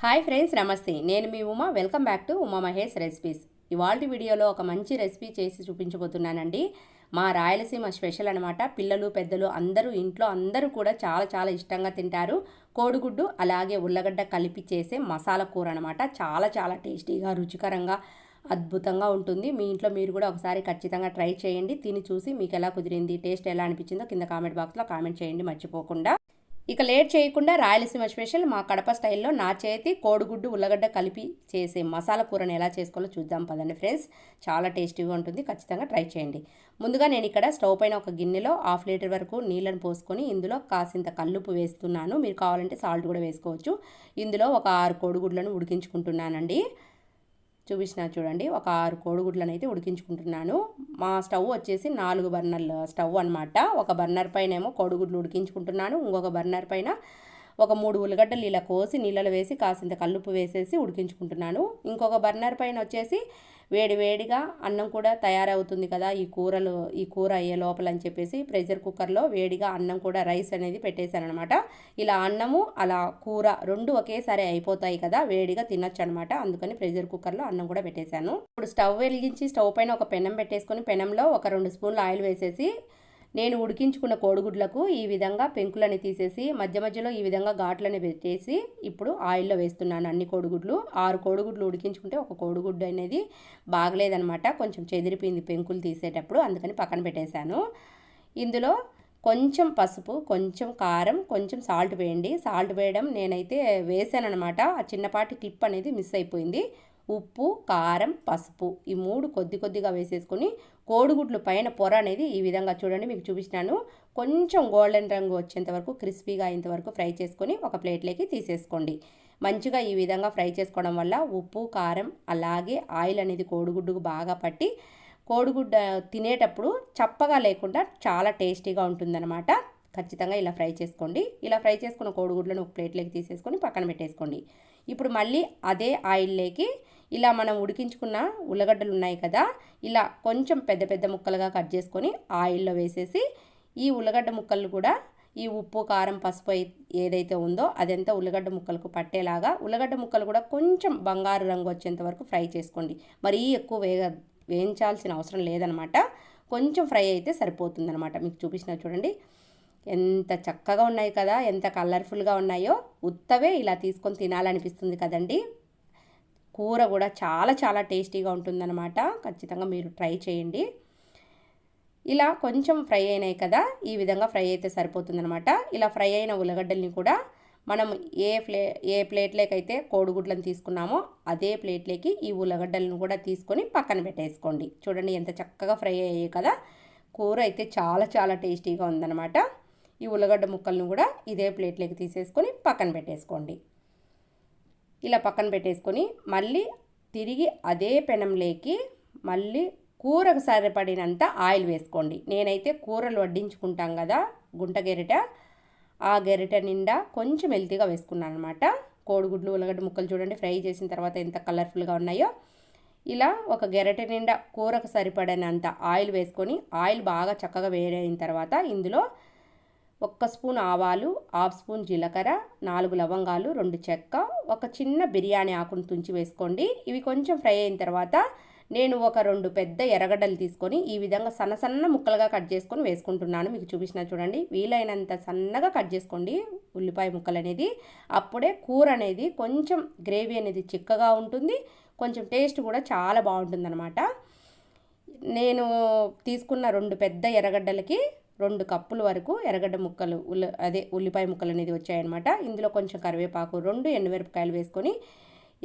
Hi friends నమస్తే. నేను మీ Uma. Welcome back to Uma Mahesh recipes. ఇవాళ వీడియోలో ఒక మంచి రెసిపీ చేసి చూపించబోతున్నానండి. మా రాయలసీమ స్పెషల్ అనమాట పిల్లలు పెద్దలు అందరూ ఇంట్లో అందరూ కూడా చాలా చాలా ఇష్టంగా తింటారు. కోడిగుడ్డు అలాగే ఉల్లగడ్డ కలిపి చేసే మసాలా కూర అనమాట చాలా చాలా టేస్టీగా రుచికరంగా అద్భుతంగా ఉంటుంది. మీ ఇంట్లో మీరు కూడా ఒకసారి ఖచ్చితంగా ట్రై చేయండి. తిని చూసి మీకు ఎలా కుదిరింది టేస్ట్ ఎలా అనిపించిందో కింద కామెంట్ బాక్స్లో కామెంట్ చేయండి. మర్చిపోకుండా ఇక లేట్ చేయకుండా రాయలసీమ స్పెషల్ మా కడప స్టైల్లో నా చేతి కోడిగుడ్డు ఉల్లగడ్డ కలిపి చేసే మసాలా కూరని ఎలా చేసుకోవాలో చూద్దాం పదండి ఫ్రెండ్స్. చాలా టేస్టీగా ఉంటుంది. ఖచ్చితంగా ట్రై చేయండి. ముందుగా నేను ఇక్కడ స్టవ్ పైన ఒక గిన్నెలో హాఫ్ లీటర్ వరకు నీళ్ళను పోసుకొని ఇందులో కాసింత కల్లుపు వేస్తున్నాను. మీరు కావాలంటే సాల్ట్ కూడా వేసుకోవచ్చు. ఇందులో ఒక ఆరు కోడిగుడ్లను ఉడికించుకుంటున్నానండి. చూపించిన చూడండి. ఒక ఆరు కోడిగుడ్లను అయితే ఉడికించుకుంటున్నాను. మా స్టవ్ వచ్చేసి నాలుగు బర్నర్ల స్టవ్ అనమాట ఒక బర్నర్ పైన ఏమో కోడిగుడ్లు ఉడికించుకుంటున్నాను. ఇంకొక బర్నర్ పైన ఒక మూడు ఉల్లిగడ్డలు ఇలా కోసి నీళ్ళలో వేసి కాసింత కల్లుపు వేసేసి ఉడికించుకుంటున్నాను. ఇంకొక బర్నర్ పైన వచ్చేసి వేడివేడిగా అన్నం కూడా తయారవుతుంది కదా ఈ కూరలు ఈ కూర అయ్యే లోపల అని చెప్పేసి ప్రెషర్ కుక్కర్లో వేడిగా అన్నం కూడా రైస్ అనేది పెట్టేశాననమాట ఇలా అన్నము అలా కూర రెండు ఒకేసారి అయిపోతాయి కదా వేడిగా తినొచ్చు అనమాట అందుకని ప్రెషర్ కుక్కర్లో అన్నం కూడా పెట్టేశాను. ఇప్పుడు స్టవ్ వెలిగించి స్టవ్ పైన ఒక పెనం పెట్టేసుకొని పెనంలో ఒక రెండు స్పూన్లు ఆయిల్ వేసేసి నేను ఉడికించుకున్న కోడిగుడ్లకు ఈ విధంగా పెంకులని తీసేసి మధ్య మధ్యలో ఈ విధంగా ఘాట్లని పెట్టేసి ఇప్పుడు ఆయిల్లో వేస్తున్నాను అన్ని కోడిగుడ్లు. ఆరు కోడిగుడ్లు ఉడికించుకుంటే ఒక కోడిగుడ్డు అనేది బాగలేదనమాట. కొంచెం చెదిరిపోయింది పెంకులు తీసేటప్పుడు అందుకని పక్కన పెట్టేశాను. ఇందులో కొంచెం పసుపు కొంచెం కారం కొంచెం సాల్ట్ వేయండి. సాల్ట్ వేయడం నేనైతే వేసాననమాట. ఆ చిన్నపాటి క్లిప్ అనేది మిస్ అయిపోయింది. ఉప్పు కారం పసుపు ఈ మూడు కొద్ది కొద్దిగా వేసేసుకొని కోడిగుడ్లు పైన పొర అనేది ఈ విధంగా చూడండి మీకు చూపించినాను. కొంచెం గోల్డెన్ రంగు వచ్చేంత వరకు క్రిస్పీగా అయ్యేంత వరకు ఫ్రై చేసుకొని ఒక ప్లేట్లోకి తీసేసుకోండి. మంచిగా ఈ విధంగా ఫ్రై చేసుకోవడం వల్ల ఉప్పు కారం అలాగే ఆయిల్ అనేది కోడిగుడ్డుకు బాగా పట్టి కోడిగుడ్డ తినేటప్పుడు చప్పగా లేకుండా చాలా టేస్టీగా ఉంటుందన్నమాట. ఖచ్చితంగా ఇలా ఫ్రై చేసుకోండి. ఇలా ఫ్రై చేసుకున్న కోడిగుడ్లను ఒక ప్లేట్లోకి తీసేసుకొని పక్కన పెట్టేసుకోండి. ఇప్పుడు మళ్ళీ అదే ఆయిల్లోకి ఇలా మనం ఉడికించుకున్న ఉల్లగడ్డలు ఉన్నాయి కదా ఇలా కొంచెం పెద్ద పెద్ద ముక్కలుగా కట్ చేసుకొని ఆయిల్లో వేసేసి ఈ ఉల్లగడ్డ ముక్కలు కూడా ఈ ఉప్పు కారం పసుపు ఏదైతే ఉందో అదంతా ఉల్లగడ్డ ముక్కలకు పట్టేలాగా ఉల్లగడ్డ ముక్కలు కూడా కొంచెం బంగారు రంగు వచ్చేంత వరకు ఫ్రై చేసుకోండి. మరీ ఎక్కువ వేగ వేయించాల్సిన అవసరం లేదనమాట. కొంచెం ఫ్రై అయితే సరిపోతుందనమాట. మీకు చూపించిన చూడండి. ఎంత చక్కగా ఉన్నాయి కదా ఎంత కలర్ఫుల్గా ఉన్నాయో ఉత్తవే ఇలా తీసుకొని తినాలనిపిస్తుంది కదండి. కూర కూడా చాలా చాలా టేస్టీగా ఉంటుందన్నమాట. ఖచ్చితంగా మీరు ట్రై చేయండి. ఇలా కొంచెం ఫ్రై అయినాయి కదా ఈ విధంగా ఫ్రై అయితే సరిపోతుందనమాట ఇలా ఫ్రై అయిన ఉల్లగడ్డల్ని కూడా మనం ఏ ప్లే ఏ ప్లేట్లోకైతే కోడిగుడ్లను తీసుకున్నామో అదే ప్లేట్లోకి ఈ ఉల్లగడ్డలను కూడా తీసుకొని పక్కన పెట్టేసుకోండి. చూడండి ఎంత చక్కగా ఫ్రై అయ్యాయి కదా కూర అయితే చాలా చాలా టేస్టీగా ఉందన్నమాట. ఈ ఉల్లగడ్డ ముక్కలను కూడా ఇదే ప్లేట్లోకి తీసేసుకొని పక్కన పెట్టేసుకోండి. ఇలా పక్కన పెట్టేసుకొని మళ్ళీ తిరిగి అదే పెనంలోకి మళ్ళీ కూరకు సరిపడినంత ఆయిల్ వేసుకోండి. నేనైతే కూరలు వడ్డించుకుంటాం కదా గుంట గెరిట ఆ గెరిట నిండా కొంచెం హెల్తీగా వేసుకున్నాను అనమాట కోడిగుడ్లు ఉల్లగడ్డ ముక్కలు చూడండి ఫ్రై చేసిన తర్వాత ఎంత కలర్ఫుల్గా ఉన్నాయో. ఇలా ఒక గెరటె నిండా కూరకు సరిపడినంత ఆయిల్ వేసుకొని ఆయిల్ బాగా చక్కగా వేరైన తర్వాత ఇందులో ఒక్క స్పూన్ ఆవాలు హాఫ్ స్పూన్ జీలకర్ర నాలుగు లవంగాలు రెండు చెక్క ఒక చిన్న బిర్యానీ ఆకును తుంచి వేసుకోండి. ఇవి కొంచెం ఫ్రై అయిన తర్వాత నేను ఒక రెండు పెద్ద ఎర్రగడ్డలు తీసుకొని ఈ విధంగా సన్న సన్న ముక్కలుగా కట్ చేసుకొని వేసుకుంటున్నాను. మీకు చూపించిన చూడండి. వీలైనంత సన్నగా కట్ చేసుకోండి ఉల్లిపాయ ముక్కలు అనేది. అప్పుడే కూర అనేది కొంచెం గ్రేవీ అనేది చిక్కగా ఉంటుంది. కొంచెం టేస్ట్ కూడా చాలా బాగుంటుంది నేను తీసుకున్న రెండు పెద్ద ఎర్రగడ్డలకి రెండు కప్పుల వరకు ఎర్రగడ్డ ముక్కలు ఉల్లి అదే ఉల్లిపాయ ముక్కలు అనేది వచ్చాయన్నమాట. ఇందులో కొంచెం కరివేపాకు రెండు ఎండుమిరపకాయలు వేసుకొని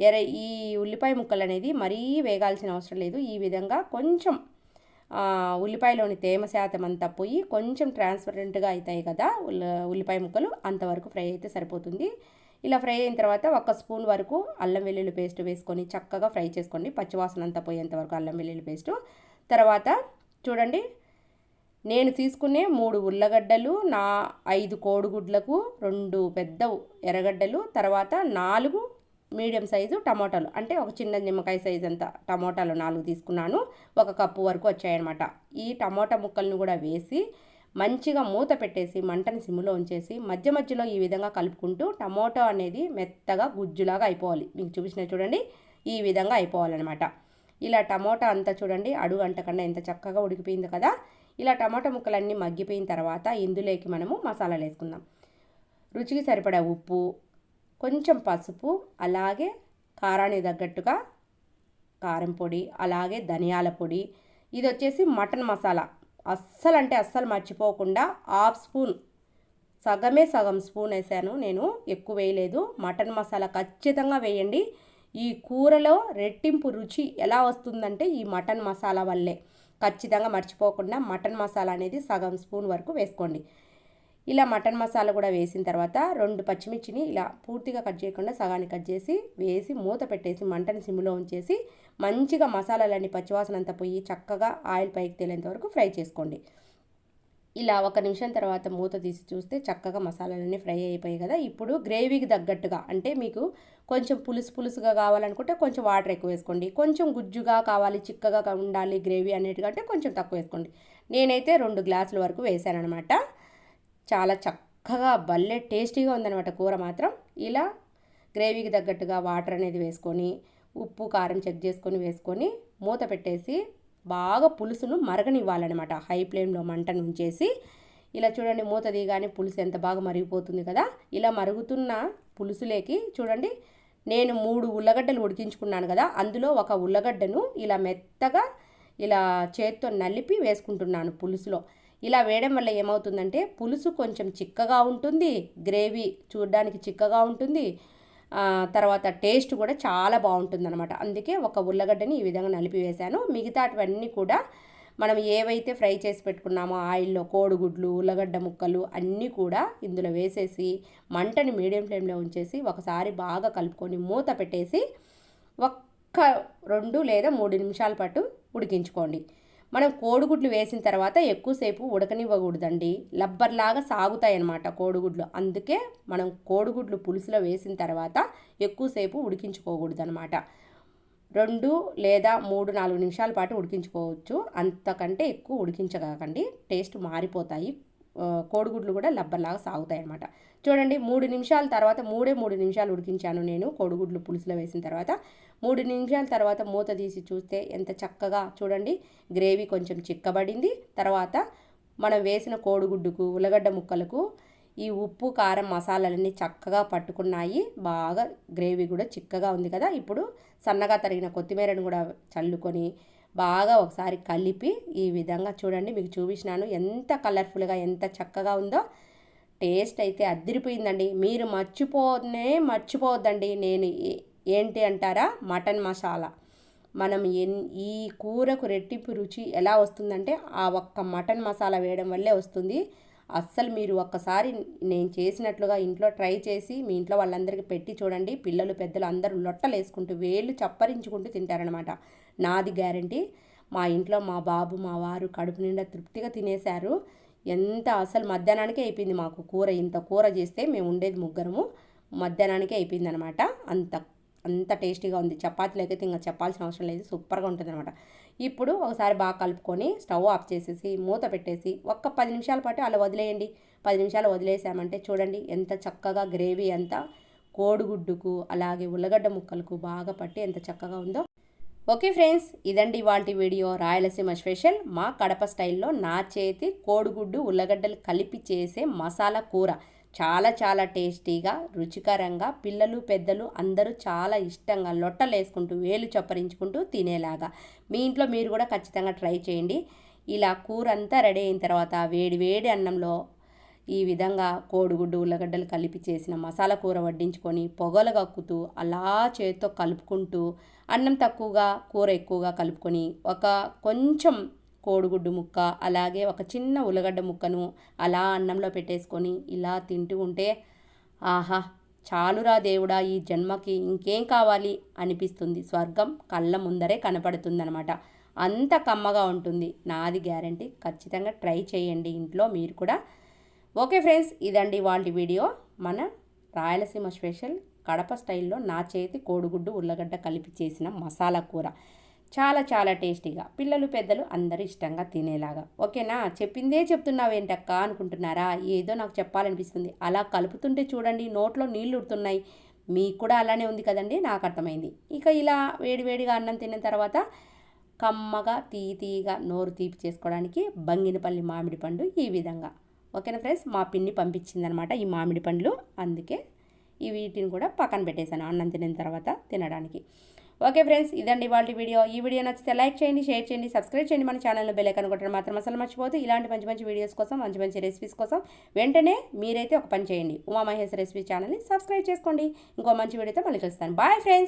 ఎర్ర ఈ ఉల్లిపాయ ముక్కలు అనేది మరీ వేగాల్సిన అవసరం లేదు. ఈ విధంగా కొంచెం ఉల్లిపాయలోని తేమ శాతం అంతా పోయి కొంచెం ట్రాన్స్పరెంట్గా అవుతాయి కదా ఉల్లిపాయ ముక్కలు అంతవరకు ఫ్రై అయితే సరిపోతుంది. ఇలా ఫ్రై అయిన తర్వాత ఒక స్పూన్ వరకు అల్లం వెల్లుల్లి పేస్ట్ వేసుకొని చక్కగా ఫ్రై చేసుకోండి. పచ్చివాసన అంతా పోయేంత వరకు అల్లం వెల్లుల్లి పేస్ట్. తర్వాత చూడండి నేను తీసుకునే మూడు ఉల్లగడ్డలు నా ఐదు కోడిగుడ్లకు రెండు పెద్ద ఎర్రగడ్డలు తర్వాత నాలుగు మీడియం సైజు టమాటాలు. అంటే ఒక చిన్న నిమ్మకాయ సైజు అంత టమాటాలు నాలుగు తీసుకున్నాను. ఒక కప్పు వరకు వచ్చాయన్నమాట. ఈ టమాటా ముక్కలను కూడా వేసి మంచిగా మూత పెట్టేసి మంటని సిమ్లో ఉంచేసి మధ్య మధ్యలో ఈ విధంగా కలుపుకుంటూ టమోటో అనేది మెత్తగా గుజ్జులాగా అయిపోవాలి. మీకు చూపించిన చూడండి. ఈ విధంగా అయిపోవాలన్నమాట. ఇలా టమోటా అంతా చూడండి. అడుగు అంటకుండా ఎంత చక్కగా ఉడికిపోయింది కదా. ఇలా టమాటా ముక్కలన్నీ మగ్గిపోయిన తర్వాత ఇందులోకి మనము మసాలాలు వేసుకుందాం. రుచికి సరిపడా ఉప్పు కొంచెం పసుపు అలాగే కారానికి తగ్గట్టుగా కారం పొడి అలాగే ధనియాల పొడి. ఇది వచ్చేసి మటన్ మసాలా. అస్సలు అంటే అస్సలు మర్చిపోకుండా హాఫ్ స్పూన్ సగమే సగం స్పూన్ వేసాను. నేను ఎక్కువ వేయలేదు. మటన్ మసాలా ఖచ్చితంగా వేయండి. ఈ కూరలో రెట్టింపు రుచి ఎలా వస్తుందంటే ఈ మటన్ మసాలా వల్లే. ఖచ్చితంగా మర్చిపోకుండా మటన్ మసాలా అనేది సగం స్పూన్ వరకు వేసుకోండి. ఇలా మటన్ మసాలా కూడా వేసిన తర్వాత రెండు పచ్చిమిర్చిని ఇలా పూర్తిగా కట్ చేయకుండా సగాన్ని కట్ చేసి వేసి మూత పెట్టేసి మంటని సిమ్లో ఉంచేసి మంచిగా మసాలాలన్నీ పచ్చివాసన అంతా పోయి చక్కగా ఆయిల్ పైకి తేలేంత వరకు ఫ్రై చేసుకోండి. ఇలా ఒక నిమిషం తర్వాత మూత తీసి చూస్తే చక్కగా మసాలాలన్నీ ఫ్రై అయిపోయాయి కదా. ఇప్పుడు గ్రేవీకి తగ్గట్టుగా అంటే మీకు కొంచెం పులుసు పులుసుగా కావాలనుకుంటే కొంచెం వాటర్ ఎక్కువ వేసుకోండి. కొంచెం గుజ్జుగా కావాలి చిక్కగా ఉండాలి గ్రేవీ అనేటికంటే కొంచెం తక్కువ వేసుకోండి. నేనైతే రెండు గ్లాసుల వరకు వేసానమాట చాలా చక్కగా భలే టేస్టీగా ఉందనమాట కూర మాత్రం. ఇలా గ్రేవీకి తగ్గట్టుగా వాటర్ అనేది వేసుకొని ఉప్పు కారం చెక్ చేసుకొని వేసుకొని మూత పెట్టేసి బాగా పులుసును మరగనివ్వాలన్నమాట. హై ఫ్లేమ్లో మంటను ఉంచేసి ఇలా చూడండి మూత దిగానే పులుసు ఎంత బాగా మరిగిపోతుంది కదా. ఇలా మరుగుతున్న పులుసులేకి చూడండి నేను మూడు ఉల్లగడ్డలు ఉడికించుకున్నాను కదా. అందులో ఒక ఉల్లగడ్డను ఇలా మెత్తగా ఇలా చేత్తో నలిపి వేసుకుంటున్నాను పులుసులో. ఇలా వేయడం వల్ల ఏమవుతుందంటే పులుసు కొంచెం చిక్కగా ఉంటుంది గ్రేవీ చూడడానికి చిక్కగా ఉంటుంది తర్వాత టేస్ట్ కూడా చాలా బాగుంటుందన్నమాట. అందుకే ఒక ఉల్లగడ్డని ఈ విధంగా నలిపి వేశాను. మిగతాటివన్నీ కూడా మనం ఏవైతే ఫ్రై చేసి పెట్టుకున్నామో ఆయిల్లో కోడిగుడ్లు ఉల్లగడ్డ ముక్కలు అన్నీ కూడా ఇందులో వేసేసి మంటని మీడియం ఫ్లేమ్లో ఉంచేసి ఒకసారి బాగా కలుపుకొని మూత పెట్టేసి ఒక్క రెండు లేదా మూడు నిమిషాల పాటు ఉడికించుకోండి. మనం కోడిగుడ్లు వేసిన తర్వాత ఎక్కువసేపు ఉడకనివ్వకూడదండి. లబ్బర్లాగా సాగుతాయి అన్నమాట కోడిగుడ్లు. అందుకే మనం కోడిగుడ్లు పులుసులో వేసిన తర్వాత ఎక్కువసేపు ఉడికించుకోకూడదు అనమాట రెండు లేదా మూడు నాలుగు నిమిషాల పాటు ఉడికించుకోవచ్చు. అంతకంటే ఎక్కువ ఉడికించకండి. టేస్ట్ మారిపోతాయి. కోడిగుడ్లు కూడా లబ్బర్లాగా సాగుతాయి అనమాట చూడండి మూడు నిమిషాల తర్వాత మూడే మూడు నిమిషాలు ఉడికించాను నేను కోడిగుడ్లు పులుసులో వేసిన తర్వాత. మూడు నిమిషాల తర్వాత మూత తీసి చూస్తే ఎంత చక్కగా చూడండి గ్రేవీ కొంచెం చిక్కబడింది. తర్వాత మనం వేసిన కోడిగుడ్డుకు ఉల్లగడ్డ ముక్కలకు ఈ ఉప్పు కారం మసాలాలన్నీ చక్కగా పట్టుకున్నాయి. బాగా గ్రేవీ కూడా చిక్కగా ఉంది కదా. ఇప్పుడు సన్నగా తరిగిన కొత్తిమీరను కూడా చల్లుకొని బాగా ఒకసారి కలిపి ఈ విధంగా చూడండి. మీకు చూపించినాను ఎంత కలర్ఫుల్గా ఎంత చక్కగా ఉందో. టేస్ట్ అయితే అద్దరిపోయిందండి మీరు మర్చిపోనే మర్చిపోవద్దండి. నేను ఏంటి అంటారా? మటన్ మసాలా. మనం ఎన్ ఈ కూరకు రెట్టింపు రుచి ఎలా వస్తుందంటే ఆ ఒక్క మటన్ మసాలా వేయడం వల్లే వస్తుంది. అస్సలు మీరు ఒక్కసారి నేను చేసినట్లుగా ఇంట్లో ట్రై చేసి మీ ఇంట్లో వాళ్ళందరికీ పెట్టి చూడండి. పిల్లలు పెద్దలు అందరూ లొట్టలు వేసుకుంటూ వేళ్ళు చప్పరించుకుంటూ తింటారనమాట నాది గ్యారంటీ. మా ఇంట్లో మా బాబు మా వారు కడుపు నిండా తృప్తిగా తినేశారు. ఎంత అసలు మధ్యాహ్నానికే అయిపోయింది మాకు కూర. ఇంత కూర చేస్తే మేము ఉండేది ముగ్గురము. మధ్యాహ్నానికే అయిపోయింది అనమాట అంత అంత టేస్టీగా ఉంది. చపాతీలు అయితే ఇంకా చెప్పాల్సిన అవసరం లేదు. సూపర్గా ఉంటుంది అనమాట ఇప్పుడు ఒకసారి బాగా కలుపుకొని స్టవ్ ఆఫ్ చేసేసి మూత పెట్టేసి ఒక్క పది నిమిషాల పాటు అలా వదిలేయండి. పది నిమిషాలు వదిలేసామంటే చూడండి ఎంత చక్కగా గ్రేవీ అంతా కోడిగుడ్డుకు అలాగే ఉల్లగడ్డ ముక్కలకు బాగా పట్టి ఎంత చక్కగా ఉందో ఓకే ఫ్రెండ్స్ ఇదండి ఇవాళ వీడియో. రాయలసీమ స్పెషల్. మా కడప స్టైల్లో నా చేతి కోడిగుడ్డు ఉల్లగడ్డలు కలిపి చేసే మసాలా కూర. చాలా చాలా టేస్టీగా రుచికరంగా పిల్లలు పెద్దలు అందరూ చాలా ఇష్టంగా లొట్టలు వేసుకుంటూ వేలు చప్పరించుకుంటూ తినేలాగా. మీ ఇంట్లో మీరు కూడా ఖచ్చితంగా ట్రై చేయండి. ఇలా కూర అంతా రెడీ అయిన తర్వాత వేడి వేడి అన్నంలో ఈ విధంగా కోడిగుడ్డు ఉల్లగడ్డలు కలిపి చేసిన మసాలా కూర వడ్డించుకొని పొగలు కక్కుతూ అలా చేతితో కలుపుకుంటూ అన్నం తక్కువగా కూర ఎక్కువగా కలుపుకొని ఒక కొంచెం కోడిగుడ్డు ముక్క అలాగే ఒక చిన్న ఉల్లగడ్డ ముక్కను అలా అన్నంలో పెట్టేసుకొని ఇలా తింటూ ఉంటే ఆహా! చాలురా దేవుడా ఈ జన్మకి ఇంకేం కావాలి అనిపిస్తుంది. స్వర్గం కళ్ళ ముందరే కనపడుతుందనమాట అంత కమ్మగా ఉంటుంది. నాది గ్యారంటీ. ఖచ్చితంగా ట్రై చేయండి. ఇంట్లో మీరు కూడా ఓకే ఫ్రెండ్స్ ఇదండి వాళ్ళ వీడియో. మన రాయలసీమ స్పెషల్ కడప స్టైల్లో నా చేతి కోడిగుడ్డు ఉల్లగడ్డ కలిపి చేసిన మసాలా కూర. చాలా చాలా టేస్టీగా పిల్లలు పెద్దలు అందరూ ఇష్టంగా తినేలాగా. ఓకేనా? చెప్పిందే చెప్తున్నావు ఏంటక్క అనుకుంటున్నారా? ఏదో నాకు చెప్పాలనిపిస్తుంది. అలా కలుపుతుంటే చూడండి నోట్లో నీళ్ళు ఉడుతున్నాయి. మీకు కూడా అలానే ఉంది కదండి? నాకు అర్థమైంది. ఇక ఇలా వేడివేడిగా అన్నం తిన్న తర్వాత కమ్మగా తీ తీగా నోరు తీపి చేసుకోవడానికి బంగినపల్లి మామిడి పండు ఈ విధంగా. ఓకేనా ఫ్రెండ్స్? మా పిన్ని పంపించిందనమాట ఈ మామిడి పండ్లు. అందుకే ఈ వీటిని కూడా పక్కన పెట్టేశాను అన్నం తినిన తర్వాత తినడానికి. ఓకే ఫ్రెండ్స్ ఇదండి వాళ్ళ వీడియో. ఈ వీడియో నచ్చితే లైక్ చేయండి షేర్ చేయండి సబ్స్క్రైబ్ చేయండి మన ఛానల్లో బెల్ అనుకుంటారు కొట్టడం మాత్రం అసలు మర్చిపోతే ఇలాంటి మంచి మంచి వీడియోస్ కోసం మంచి మంచి రెసిపీస్ కోసం వెంటనే మీరైతే ఒక పని చేయండి. ఉమా మహేష్ రెసిపీ ఛానల్ని సబ్స్క్రైబ్ చేసుకోండి. ఇంకో మంచి వీడియోతో మళ్ళీ కలుస్తాను. Bye friends